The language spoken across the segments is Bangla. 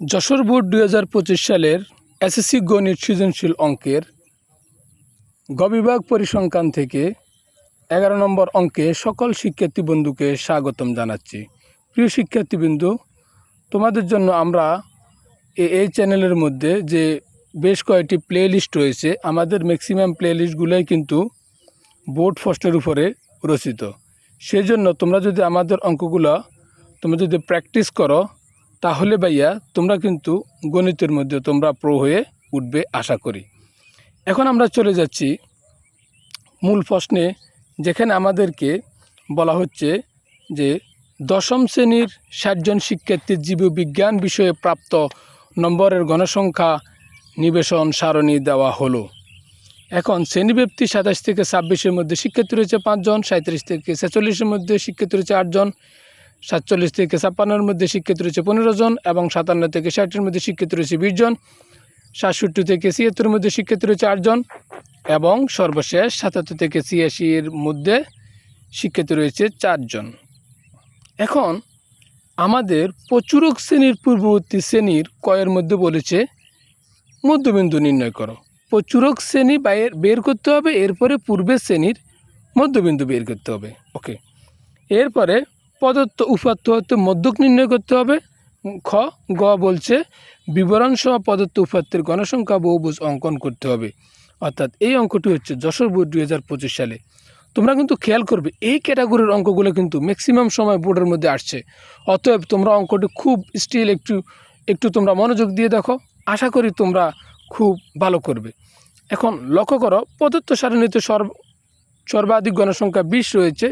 যশোর বোর্ড দুই হাজার পঁচিশ সালের এসএসসি গণিত সৃজনশীল অঙ্কের গবিভাগ পরিসংখ্যান থেকে এগারো নম্বর অঙ্কে সকল শিক্ষার্থী বন্ধুকে স্বাগতম জানাচ্ছি। প্রিয় শিক্ষার্থীবৃন্দু, তোমাদের জন্য আমরা এই চ্যানেলের মধ্যে যে বেশ কয়েকটি প্লে লিস্ট রয়েছে, আমাদের ম্যাক্সিমাম প্লে লিস্টগুলোই কিন্তু বোর্ড ফস্টের উপরে রচিত। সেই জন্য তোমরা যদি আমাদের অঙ্কগুলো, তোমরা যদি প্র্যাকটিস করো তাহলে ভাইয়া, তোমরা কিন্তু গণিতের মধ্যে তোমরা প্রো হয়ে উঠবে, আশা করি। এখন আমরা চলে যাচ্ছি মূল প্রশ্নে, যেখানে আমাদেরকে বলা হচ্ছে যে দশম শ্রেণির ষাটজন শিক্ষার্থীর জীববিজ্ঞান বিষয়ে প্রাপ্ত নম্বরের গণসংখ্যা নিবেশন সারণী দেওয়া হলো। এখন শ্রেণীব্যাপ্তি সাতাশ থেকে ছাব্বিশের মধ্যে শিক্ষার্থী রয়েছে পাঁচজন সাঁত্রিশ থেকে ছেচল্লিশের মধ্যে শিক্ষার্থী রয়েছে আটজন। সাতচল্লিশ থেকে ছাপ্পান্নর মধ্যে শিক্ষিত রয়েছে পনেরো জন এবং সাতান্ন থেকে ষাটের মধ্যে শিক্ষিত রয়েছে বিশ জন। সাতষট্টি থেকে ছিয়াত্তর মধ্যে শিক্ষিত রয়েছে আটজন এবং সর্বশেষ সাতাত্তর থেকে ছিয়াশির মধ্যে শিক্ষিত রয়েছে চারজন এখন আমাদের প্রচুরক শ্রেণির পূর্ববর্তী শ্রেণির কয়ের মধ্যে বলেছে, মধ্যবিন্দু নির্ণয় করো। প্রচুরক শ্রেণি বাইর, বের করতে হবে, এরপরে পূর্বের শ্রেণির মধ্যবিন্দু বের করতে হবে। ওকে। এরপরে প্রদত্ত উপাত্ত হতে মধ্যক নির্ণয় করতে হবে। খ, গ বলছে বিবরণ সহ প্রদত্ত উপাত্তের গণসংখ্যা বহুভুজ অঙ্কন করতে হবে। অর্থাৎ এই অঙ্কটি হচ্ছে যশোর বোর্ড দুই হাজার পঁচিশ সালে। তোমরা কিন্তু খেয়াল করবে, এই ক্যাটাগরির অঙ্কগুলো কিন্তু ম্যাক্সিমাম সময় বোর্ডের মধ্যে আসছে। অতএব তোমরা অঙ্কটি খুব স্টিল একটু একটু তোমরা মনোযোগ দিয়ে দেখো। আশা করি তোমরা খুব ভালো করবে। এখন লক্ষ্য করো প্রদত্ত সারণীতে সর্ব, সর্বাধিক গণসংখ্যা বিশ রয়েছে।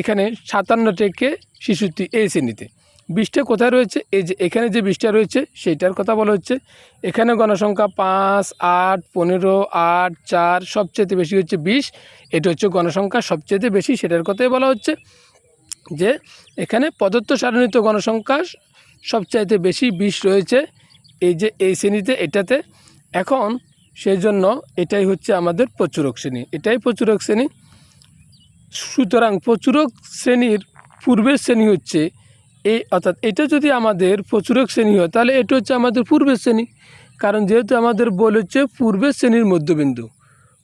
এখানে সাতান্ন থেকে শিশুটি এই শ্রেণীতে। বিশটা কোথায় রয়েছে? এই যে এখানে যে বিশটা রয়েছে, সেইটার কথা বলা হচ্ছে। এখানে গণসংখ্যা পাঁচ, আট, পনেরো, আট, চার সবচেয়ে বেশি হচ্ছে বিশ। এটা হচ্ছে গণসংখ্যা সবচেয়ে বেশি, সেটার কথাই বলা হচ্ছে যে এখানে প্রদত্ত সারণীতে গণসংখ্যা সবচাইতে বেশি বিশ রয়েছে এই যে এই শ্রেণীতে, এটাতে। এখন সেই জন্য এটাই হচ্ছে আমাদের প্রচুরক শ্রেণি। এটাই প্রচুরক শ্রেণি। সুতরাং প্রচুরক শ্রেণির পূর্বের শ্রেণি হচ্ছে এই অর্থাৎ এটা যদি আমাদের প্রচুরক শ্রেণি হয়, তাহলে এটা হচ্ছে আমাদের পূর্বের শ্রেণি। কারণ যেহেতু আমাদের বল হচ্ছে পূর্বের শ্রেণির মধ্যবিন্দু,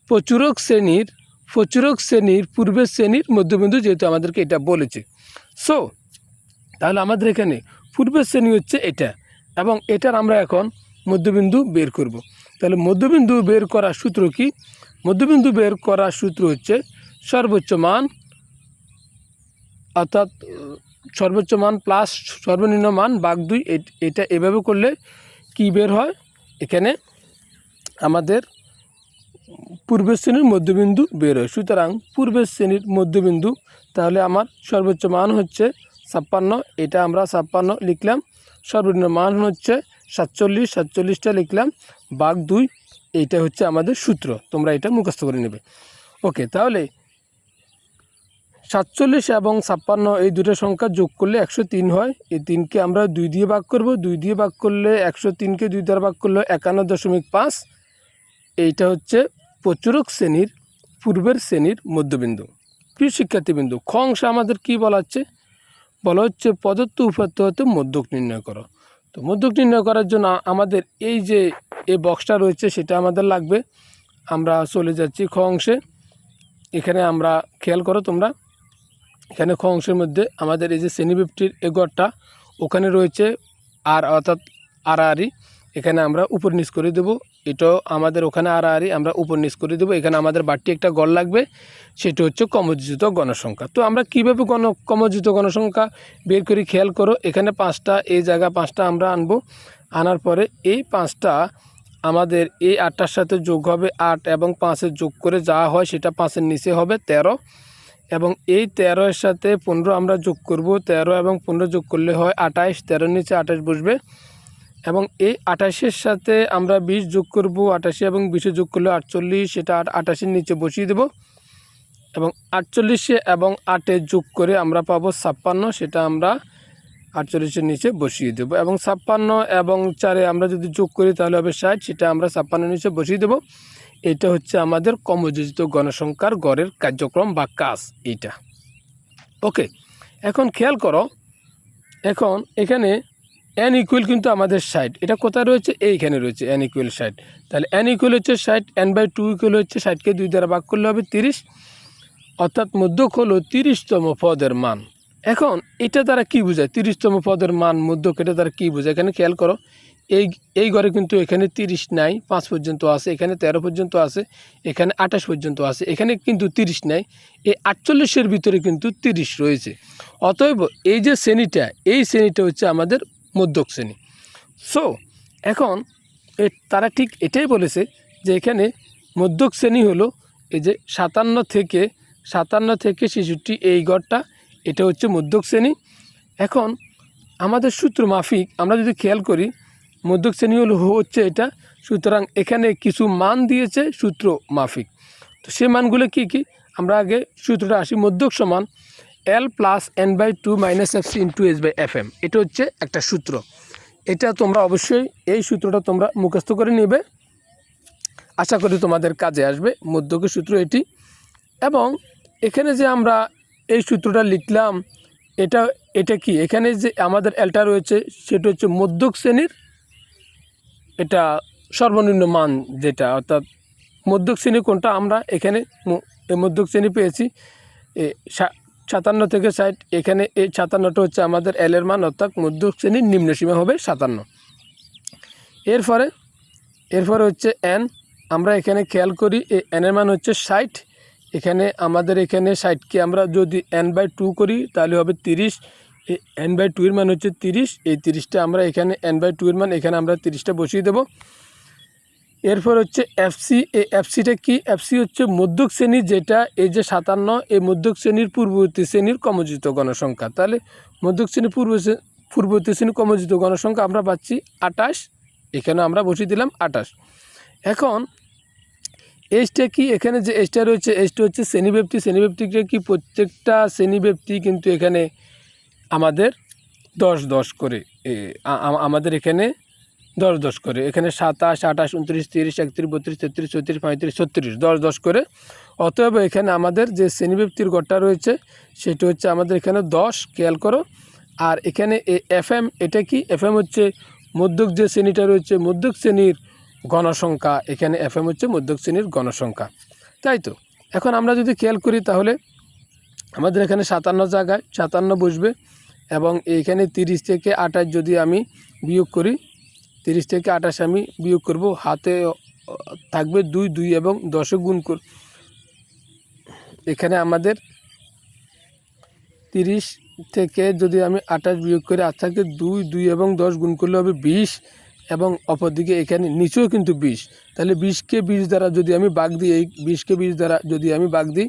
প্রচুরক শ্রেণির প্রচুরক শ্রেণির পূর্বের শ্রেণির মধ্যবিন্দু যেহেতু আমাদেরকে এটা বলেছে। সো তাহলে আমাদের এখানে পূর্বের শ্রেণি হচ্ছে এটা এবং এটার আমরা এখন মধ্যবিন্দু বের করব। তাহলে মধ্যবিন্দু বের করার সূত্র কি? মধ্যবিন্দু বের করার সূত্র হচ্ছে সর্বোচ্চ মান অর্থাৎ সর্বোচ্চ মান প্লাস সর্বনিম্ন মান বাঘ দুই এট- এটা এভাবে করলে কি বের হয়? এখানে আমাদের পূর্বের শ্রেণির মধ্যবিন্দু বের হয়। সুতরাং পূর্বের শ্রেণির মধ্যবিন্দু, তাহলে আমার সর্বোচ্চ মান হচ্ছে ছাপ্পান্ন, এটা আমরা ছাপ্পান্ন লিখলাম সর্বনিম্ন মান হচ্ছে সাতচল্লিশ, সাতচল্লিশটা লিখলাম বাঘ দুই এইটা হচ্ছে আমাদের সূত্র, তোমরা এটা মুখস্থ করে নেবে। ওকে, তাহলে সাতচল্লিশ এবং ছাপ্পান্ন, এই দুটো সংখ্যা যোগ করলে একশো তিন হয়। এই তিনকে আমরা দুই দিয়ে ভাগ করব। দুই দিয়ে ভাগ করলে একশো তিনকে দুই দ্বারা ভাগ করলে একান্ন দশমিক পাঁচ। এইটা হচ্ছে প্রচুরক শ্রেণির, পূর্বের শ্রেণির মধ্যবিন্দু। প্রিয় শিক্ষার্থীবিন্দু, খ অংশে আমাদের কী বলা হচ্ছে বলা হচ্ছে প্রদত্ত উপাত্ত হতে মধ্যক নির্ণয় করো। তো মধ্যক নির্ণয় করার জন্য আমাদের এই যে এই বক্সটা রয়েছে, সেটা আমাদের লাগবে। আমরা চলে যাচ্ছি খ অংশে। এখানে আমরা খেয়াল করো তোমরা। এখানে খ অংশের মধ্যে আমাদের এই যে শ্রেণীবৃত্তির এগরটা ওখানে রয়েছে আর অর্থাৎ আড়াআড়ি। এখানে আমরা উপর নিচ করে দেবো। এটাও আমাদের ওখানে আড়াআড়ি, আমরা উপর নিচ করে দেবো। এখানে আমাদের বাড়তি একটা গড় লাগবে, সেটা হচ্ছে কমযোজিত গণসংখ্যা। তো আমরা কীভাবে গণ, কমযোজিত গণসংখ্যা বের করি খেয়াল করো, এখানে পাঁচটা, এই জায়গা পাঁচটা আমরা আনব। আনার পরে এই পাঁচটা আমাদের এই আটটার সাথে যোগ হবে আট এবং পাঁচের যোগ করে যা হয় সেটা পাঁচের নিচে হবে তেরো। এবং এই তেরোর সাথে পনেরো আমরা যোগ করব, তেরো এবং পনেরো যোগ করলে হয় আঠাইশ, তেরোর নিচে আঠাশ বসবে। এবং এই আঠাশের সাথে আমরা বিশ যোগ করব, আঠাশি এবং বিশে যোগ করলে আটচল্লিশ, সেটা আট, আঠাশের নিচে বসিয়ে দেব। এবং আটচল্লিশে এবং আটে যোগ করে আমরা পাবো ছাপ্পান্ন, সেটা আমরা আটচল্লিশের নিচে বসিয়ে দেবো। এবং ছাপ্পান্ন এবং চারে আমরা যদি যোগ করি তাহলে হবে ষাট, সেটা আমরা ছাপ্পান্নের নিচে বসিয়ে দেবো। এটা হচ্ছে আমাদের কমযোজিত গণসংখ্যার গড়ের কার্যক্রম বা কাজ এইটা ওকে, এখন খেয়াল করো, এখন এখানে এন ইকুয়েল কিন্তু আমাদের ষাট। এটা কোথায় রয়েছে? এইখানে রয়েছে এন ইকুয়েল ষাট। তাহলে এন ইকুয়েল হচ্ছে ষাট এন বাই টু ইকুয়েল হচ্ছে ষাটকে দুই দ্বারা ভাগ করলে হবে তিরিশ। অর্থাৎ মধ্যক হলো তিরিশতম পদের মান। এখন এটা দ্বারা কি বোঝায়? তিরিশতম পদের মান, মধ্যক, এটা দ্বারা কী বোঝায়? এখানে খেয়াল করো এই এই ঘরে কিন্তু এখানে তিরিশ নাই, পাঁচ পর্যন্ত আছে, এখানে তেরো পর্যন্ত আছে, এখানে আঠাশ পর্যন্ত আছে, এখানে কিন্তু তিরিশ নাই, এই আটচল্লিশের ভিতরে কিন্তু তিরিশ রয়েছে। অতএব এই যে শ্রেণীটা, এই শ্রেণীটা হচ্ছে আমাদের মধ্যক শ্রেণি। সো এখন তারা ঠিক এটাই বলেছে যে এখানে মধ্যক শ্রেণি হলো এই যে সাতান্ন থেকে সাতান্ন থেকে শিশুটি এই গড়টা, এটা হচ্ছে মধ্যক শ্রেণি। এখন আমাদের সূত্র মাফিক, আমরা যদি খেয়াল করি মধ্যক শ্রেণি হলো হচ্ছে এটা। সুতরাং এখানে কিছু মান দিয়েছে সূত্র মাফিক। তো সে মানগুলো কি কি? আমরা আগে সূত্রটা আসি, মধ্যক সমান l plus n by two minus f c into s by f m এটা হচ্ছে একটা সূত্র। এটা তোমরা অবশ্যই এই সূত্রটা তোমরা মুখস্থ করে নেবে। আশা করি তোমাদের কাজে আসবে মধ্যকের সূত্র এটি। এবং এখানে যে আমরা এই সূত্রটা লিখলাম, এটা এটা কি? এখানে যে আমাদের এলটা রয়েছে, সেটা হচ্ছে মধ্যক শ্রেণির এটা সর্বনিম্ন মান যেটা, অর্থাৎ মধ্যক শ্রেণি কোনটা আমরা এখানে এই মধ্যক শ্রেণি পেয়েছি। সাতান্ন থেকে ষাট, এখানে এই সাতান্নটা হচ্ছে আমাদের এলের মান, অর্থাৎ মধ্যক শ্রেণির নিম্ন সীমা হবে সাতান্ন। এরপরে এরপরে হচ্ছে এন আমরা এখানে খেয়াল করি এই এনের মান হচ্ছে ষাট। এখানে আমাদের এখানে ষাটকে আমরা যদি এন বাই টু করি, তাহলে হবে তিরিশ। এই এন বাই টু এর মান হচ্ছে তিরিশ। এই তিরিশটা আমরা এখানে এন বাই টু এর মান, এখানে আমরা তিরিশটা বসিয়ে দেবো। এরপর হচ্ছে এফসি এই এফসিটা কি? এফসি হচ্ছে মধ্যক শ্রেণি, যেটা এই যে সাতান্ন, এই মধ্যক শ্রেণির পূর্ববর্তী শ্রেণির কমজিত গণসংখ্যা। তাহলে মধ্যক শ্রেণির পূর্ব পূর্ববর্তী শ্রেণির কমজিত গণসংখ্যা আমরা পাচ্ছি আটাশ এখানে আমরা বসিয়ে দিলাম আটাশ এখন এসটা কি? এখানে যে এসটা রয়েছে এসটা হচ্ছে শ্রেণীব্যক্তি শ্রেণীব্যক্তিটা কি? প্রত্যেকটা শ্রেণীব্যক্তি কিন্তু এখানে আমাদের দশ দশ করে আমাদের এখানে দশ দশ করে, এখানে সাতাশ, আঠাশ, উনত্রিশ, তিরিশ, একত্রিশ, বত্রিশ, তেত্রিশ, চৌত্রিশ, পঁয়ত্রিশ, ছত্রিশ, দশ দশ করে। অতএব এখানে আমাদের যে শ্রেণীব্যক্তির গড়টা রয়েছে, সেটা হচ্ছে আমাদের এখানে দশ, খেয়াল করো। আর এখানে এ এফ এম এটা কি? এফ এম হচ্ছে মধ্যক যে শ্রেণীটা রয়েছে, মধ্যক শ্রেণির গণসংখ্যা। এখানে এফ এম হচ্ছে মধ্যক শ্রেণির গণসংখ্যা। তাই তো? এখন আমরা যদি খেয়াল করি তাহলে আমাদের এখানে সাতান্ন জায়গায় সাতান্ন বসবে। এবং এইখানে তিরিশ থেকে আঠাশ যদি আমি বিয়োগ করি, তিরিশ থেকে আঠাশ আমি বিয়োগ করব, হাতে থাকবে দুই দুই এবং দশে গুণ কর, এখানে আমাদের তিরিশ থেকে যদি আমি আঠাশ বিয়োগ করি, আর থাকে দুই দুই এবং দশ গুণ করলে হবে বিশ এবং অপরদিকে এখানে নিচেও কিন্তু বিশ। তাহলে বিশকে বিশ দ্বারা যদি আমি বাগ দিই, এই বিশকে বিশ দ্বারা যদি আমি বাগ দিই,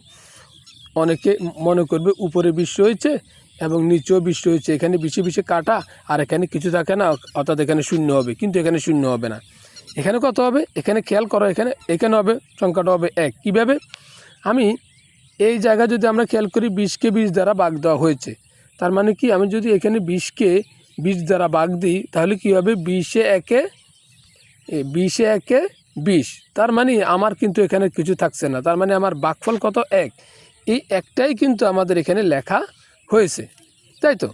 অনেকে মনে করবে উপরে বিশ্ব হয়েছে এবং নিচেও বিশ্ব হয়েছে, এখানে বিশে বিশে কাটা, আর এখানে কিছু থাকে না, অর্থাৎ এখানে শূন্য হবে, কিন্তু এখানে শূন্য হবে না। এখানে কত হবে? এখানে খেয়াল করো, এখানে এখানে হবে, সংখ্যাটা হবে এক। কীভাবে? আমি এই জায়গায় যদি আমরা খেয়াল করি, বিশকে বিশ দ্বারা বাঘ দেওয়া হয়েছে। তার মানে কি? আমি যদি এখানে বিশকে বিশ দ্বারা বাঘ দিই, তাহলে কী হবে? বিশে একে বিশে একে বিশ। তার মানে আমার কিন্তু এখানে কিছু থাকছে না। তার মানে আমার বাকফল কত? এক। এই একটাই কিন্তু আমাদের এখানে লেখা হয়েছে। তাই তো?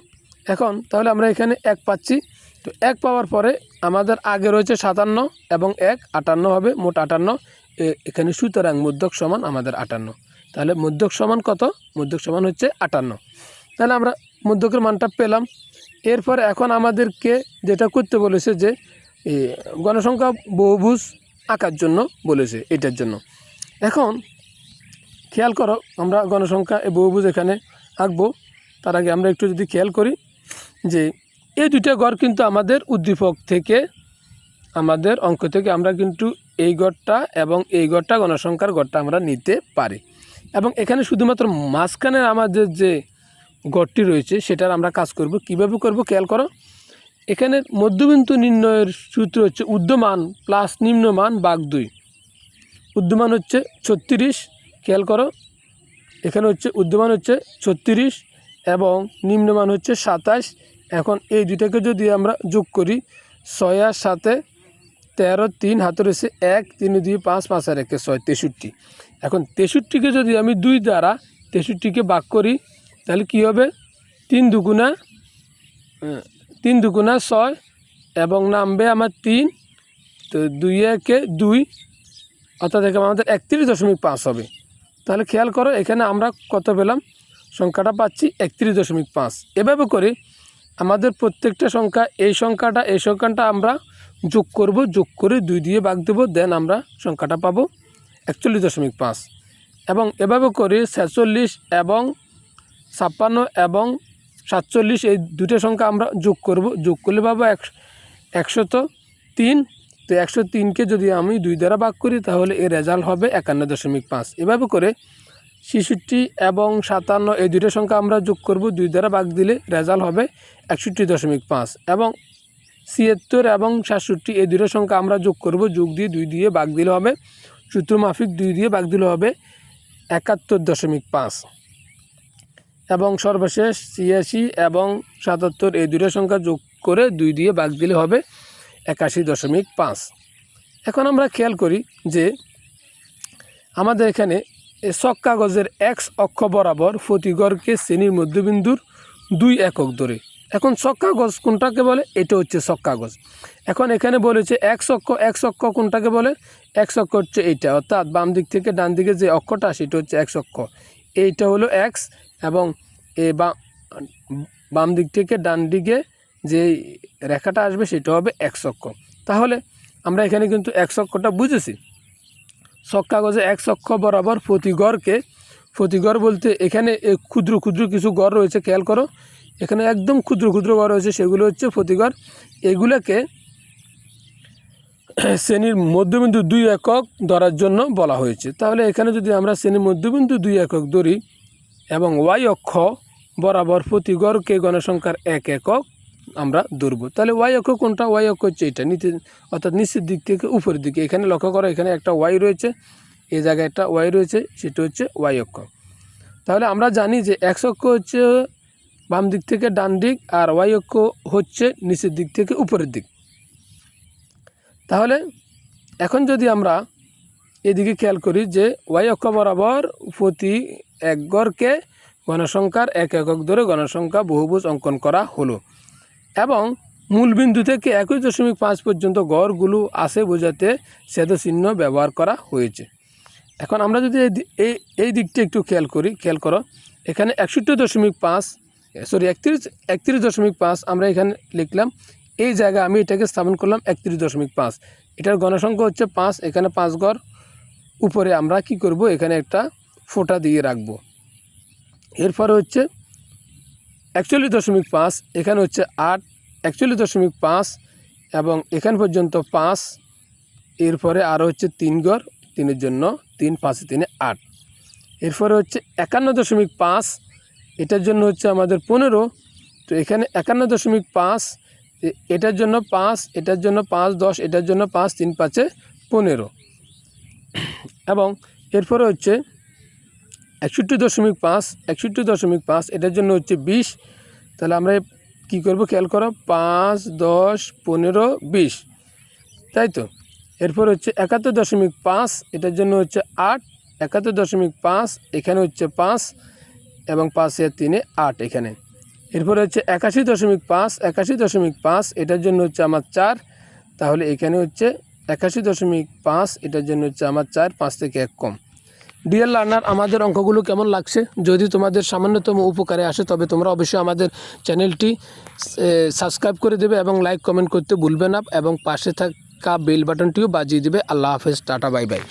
এখন তাহলে আমরা এখানে এক পাচ্ছি। তো এক পাওয়ার পরে আমাদের আগে রয়েছে সাতান্ন এবং এক আটান্ন হবে, মোট আটান্ন। এখানে সুতরাং মধ্যক সমান আমাদের আটান্ন। তাহলে মধ্যক সমান কত? মধ্যক সমান হচ্ছে আটান্ন। তাহলে আমরা মধ্যকের মানটা পেলাম। এরপর এখন আমাদেরকে যেটা করতে বলেছে যে গণসংখ্যা বহুভুজ আঁকার জন্য বলেছে এটার জন্য। এখন খেয়াল করো, আমরা গণসংখ্যা বহুভুজ এখানে আঁকবো। তার আগে আমরা একটু যদি খেয়াল করি যে এই দুইটা গড় কিন্তু আমাদের উদ্দীপক থেকে, আমাদের অঙ্ক থেকে আমরা কিন্তু এই গড়টা এবং এই গড়টা, গণসংখ্যার গড়টা আমরা নিতে পারি। এবং এখানে শুধুমাত্র মাঝখানের আমাদের যে গড়টি রয়েছে সেটার আমরা কাজ করব। কীভাবে করব খেয়াল করো? এখানে মধ্যবিন্দু নির্ণয়ের সূত্র হচ্ছে উদ্যমান প্লাস নিম্নমান বাঘ দুই। উদ্যমান হচ্ছে ছত্রিশ, খেয়াল করো। এখানে হচ্ছে উদ্যমান হচ্ছে ছত্রিশ এবং নিম্নমান হচ্ছে সাতাশ। এখন এই দুটাকে যদি আমরা যোগ করি, ছয় আর সাথে তেরো, তিন হাতে রয়েছে এক, তিন, দুই, পাঁচ পাঁচ আর একে ছয়, তেষট্টি। এখন তেষট্টিকে যদি আমি দুই দ্বারা তেষট্টিকে বাক করি, তাহলে কি হবে? তিন দুগুণা তিন দুগুণা ছয় এবং নামবে আমার তিন। তো দুই একে দুই, অর্থাৎ আমাদের একত্রিশ দশমিক পাঁচ হবে। তাহলে খেয়াল করো, এখানে আমরা কত পেলাম? সংখ্যাটা পাচ্ছি একত্রিশ দশমিক পাঁচ। এভাবে করে আমাদের প্রত্যেকটা সংখ্যা, এই সংখ্যাটা এই সংখ্যাটা আমরা যোগ করব, যোগ করে দুই দিয়ে ভাগ দেবো দেন আমরা সংখ্যাটা পাবো একচল্লিশ দশমিক পাঁচ। এবং এভাবে করে ছেচল্লিশ এবং ছাপ্পান্ন এবং সাতচল্লিশ, এই দুটো সংখ্যা আমরা যোগ করব। যোগ করলে পাবো এক একশত তিন। তো একশো তিনকে যদি আমি দুই দ্বারা ভাগ করি, তাহলে এর রেজাল্ট হবে একান্ন দশমিক পাঁচ। এভাবে করে ছেষট্টি এবং সাতান্ন, এই দুটো সংখ্যা আমরা যোগ করব, দুই দ্বারা ভাগ দিলে রেজাল্ট হবে একষট্টি দশমিক পাঁচ এবং ছিয়াত্তর এবং সাতষট্টি, এই দুটো সংখ্যা আমরা যোগ করব, যোগ দিয়ে দুই দিয়ে ভাগ দিলে হবে সূত্র মাফিক দুই দিয়ে ভাগ দিলে হবে একাত্তর দশমিক পাঁচ এবং সর্বশেষ ছিয়াশি এবং সাতাত্তর, এই দুটো সংখ্যা যোগ করে দুই দিয়ে ভাগ দিলে হবে একাশি দশমিক পাঁচ। এখন আমরা খেয়াল করি যে আমাদের এখানে এই ছক কাগজের এক্স অক্ষ বরাবর ফতিগড়কে শ্রেণির মধ্যবিন্দুর দুই একক ধরে। এখন ছক কাগজ কোনটাকে বলে? এটা হচ্ছে ছক কাগজ। এখন এখানে বলেছে এক অক্ষ এক অক্ষ কোনটাকে বলে? এক অক্ষ হচ্ছে এইটা। অর্থাৎ বাম দিক থেকে ডান দিকে যে অক্ষটা, সেটা হচ্ছে এক অক্ষ। এইটা হলো এক্স এবং এ বাম দিক থেকে ডান দিকে যে রেখাটা আসবে, সেটা হবে এক অক্ষ। তাহলে আমরা এখানে কিন্তু এক অক্ষটা বুঝেছি। ছক কাগজে এক অক্ষ বরাবর প্রতি গড়কে প্রতি গড় বলতে এখানে ক্ষুদ্র ক্ষুদ্র কিছু গড় রয়েছে, খেয়াল করো। এখানে একদম ক্ষুদ্র ক্ষুদ্র গড় রয়েছে, সেগুলো হচ্ছে প্রতিগড় এগুলোকে শ্রেণির মধ্যবিন্দু দুই একক ধরার জন্য বলা হয়েছে। তাহলে এখানে যদি আমরা শ্রেণির মধ্যবিন্দু দুই একক ধরি এবং ওয়াই অক্ষ বরাবর প্রতি গড়কে গণসংখ্যার এক একক আমরা ধরব। তাহলে ওয়াই অক্ষ কোনটা? ওয়াই অক্ষ হচ্ছে এটা। নিচে, অর্থাৎ নিচের দিক থেকে উপরের দিকে। এখানে লক্ষ্য করো, এখানে একটা ওয়াই রয়েছে। এ জায়গায় একটা ওয়াই রয়েছে, সেটা হচ্ছে ওয়াই অক্ষ। তাহলে আমরা জানি যে এক্স অক্ষ হচ্ছে বাম দিক থেকে ডান দিক আর ওয়াই অক্ষ হচ্ছে নিচের দিক থেকে উপরের দিক। তাহলে এখন যদি আমরা এদিকে খেয়াল করি যে ওয়াই অক্ষ বরাবর প্রতি এক গড়কে গণসংখ্যার এক একক ধরে গণসংখ্যা বহুভুজ অঙ্কন করা হলো। এবং মূল বিন্দু থেকে একুশ দশমিক পাঁচ পর্যন্ত গড়গুলো আছে বোঝাতে চিহ্ন ব্যবহার করা হয়েছে। এখন আমরা যদি এই এই দিকটা একটু খেয়াল করি, খেয়াল করো। এখানে একষট্টি দশমিক পাঁচ সরি একত্রিশ একত্রিশ দশমিক পাঁচ আমরা এখানে লিখলাম। এই জায়গায় আমি এটাকে স্থাপন করলাম একত্রিশ দশমিক পাঁচ। এটার গণসংখ্যা হচ্ছে পাঁচ, এখানে পাঁচ গড়। উপরে আমরা কি করব? এখানে একটা ফোঁটা দিয়ে রাখব। এরপরে হচ্ছে একচল্লিশ দশমিক পাঁচ, এখানে হচ্ছে আট, একচল্লিশ দশমিক পাঁচ এবং এখান পর্যন্ত পাঁচ, এরপরে আরও হচ্ছে তিন গড়, তিনের জন্য তিন, পাঁচে, তিনে আট। এরপরে হচ্ছে একান্ন দশমিক পাঁচ, এটার জন্য হচ্ছে আমাদের পনেরো, তো এখানে একান্ন দশমিক পাঁচ এটার জন্য পাঁচ, এটার জন্য পাঁচ, দশ, এটার জন্য পাঁচ, তিন, পাঁচে পনেরো। এবং এরপরে হচ্ছে একষট্টি দশমিক পাঁচ, একষট্টি দশমিক পাঁচ, এটার জন্য হচ্ছে বিশ। তাহলে আমরা কি করব? খেয়াল করো, পাঁচ, দশ, পনেরো, বিশ। তাই তো? এরপর হচ্ছে একাত্তর দশমিক পাঁচ, এটার জন্য হচ্ছে আট। একাত্তর দশমিক পাঁচ, এখানে হচ্ছে পাঁচ এবং পাঁচে তিনে আট এখানে। এরপর হচ্ছে একাশি দশমিক পাঁচ, একাশি দশমিক পাঁচ, এটার জন্য হচ্ছে আমার চার। তাহলে এখানে হচ্ছে একাশি দশমিক পাঁচ, এটার জন্য হচ্ছে আমার চার, পাঁচ থেকে এক কম। ডিয়ার লার্নার আমাদের অঙ্কগুলো কেমন লাগছে? যদি তোমাদের সামান্যতম উপকারে আসে, তবে তোমরা অবশ্যই আমাদের চ্যানেলটি সাবস্ক্রাইব করে দেবে এবং লাইক কমেন্ট করতে ভুলবে না এবং পাশে থাকা বেল বাটনটিও বাজিয়ে দেবে। আল্লাহ হাফেজ, টাটা বাই বাই